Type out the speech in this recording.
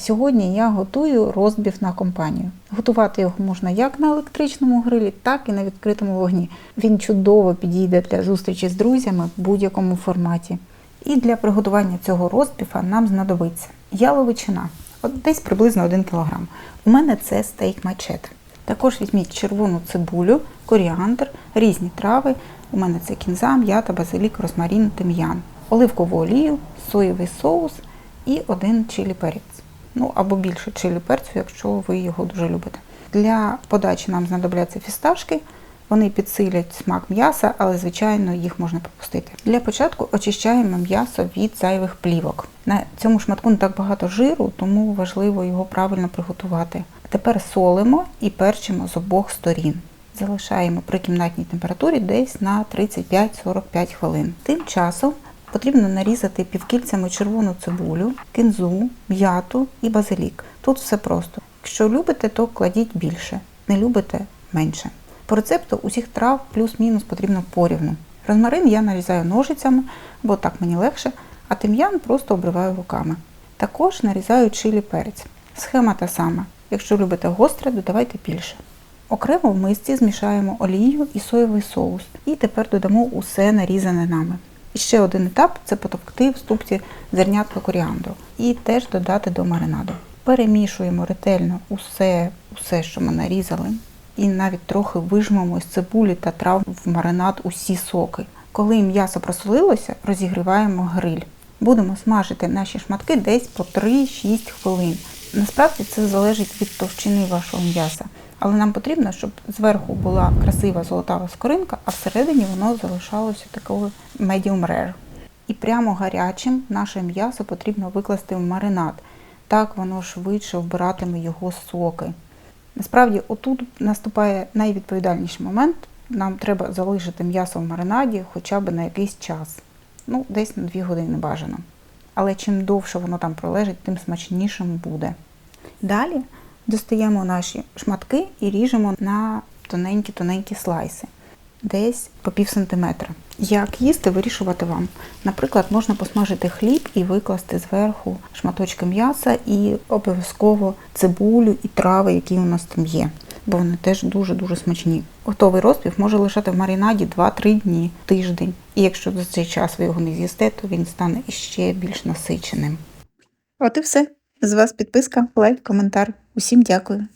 Сьогодні я готую розбів на компанію. Готувати його можна як на електричному грилі, так і на відкритому вогні. Він чудово підійде для зустрічі з друзями в будь-якому форматі. І для приготування цього розбіфа нам знадобиться яловичина, от десь приблизно 1 кг. У мене це стейк мачете. Також візьміть червону цибулю, коріандр, різні трави. У мене це кінза, м'ята, базилік, розмарін, тим'ян, оливкову олію, соєвий соус і один чилі перець. Ну або більше чилі перцю, якщо ви його дуже любите. Для подачі нам знадобляться фісташки. Вони підсилять смак м'яса, але звичайно їх можна пропустити. Для початку очищаємо м'ясо від зайвих плівок. На цьому шматку не так багато жиру, тому важливо його правильно приготувати. Тепер солимо і перчимо з обох сторін. Залишаємо при кімнатній температурі десь на 35-45 хвилин. Тим часом потрібно нарізати півкільцями червону цибулю, кінзу, м'яту і базилік. Тут все просто. Якщо любите, то кладіть більше, не любите менше. По рецепту усіх трав плюс-мінус потрібно порівну. Розмарин я нарізаю ножицями, бо так мені легше, а тим'ян просто обриваю руками. Також нарізаю чилі перець. Схема та сама. Якщо любите гостре, додавайте більше. Окремо в мисці змішаємо олію і соєвий соус. І тепер додамо усе нарізане нами. І ще один етап це потовкти в ступці зернятка коріандру і теж додати до маринаду. Перемішуємо ретельно усе, усе, що ми нарізали, і навіть трохи вижмемо з цибулі та трав в маринад усі соки. Коли м'ясо просолилося, розігріваємо гриль. Будемо смажити наші шматки десь по 3-6 хвилин. Насправді це залежить від товщини вашого м'яса, але нам потрібно, щоб зверху була красива золотава скоринка, а всередині воно залишалося такою medium rare. І прямо гарячим наше м'ясо потрібно викласти в маринад. Так воно швидше вбиратиме його соки. Насправді, отут наступає найвідповідальніший момент. Нам треба залишити м'ясо в маринаді хоча б на якийсь час. Ну, десь на 2 години бажано. Але чим довше воно там пролежить, тим смачнішим буде. Далі достаємо наші шматки і ріжемо на тоненькі-тоненькі слайси, десь по пів сантиметра. Як їсти, вирішувати вам. Наприклад, можна посмажити хліб і викласти зверху шматочки м'яса і обов'язково цибулю і трави, які у нас там є, бо вони теж дуже-дуже смачні. Готовий розпів може лишати в маринаді 2-3 дні, тиждень. І якщо за цей час ви його не з'їсте, то він стане іще більш насиченим. От і все. З вас підписка, лайк, коментар. Усім дякую.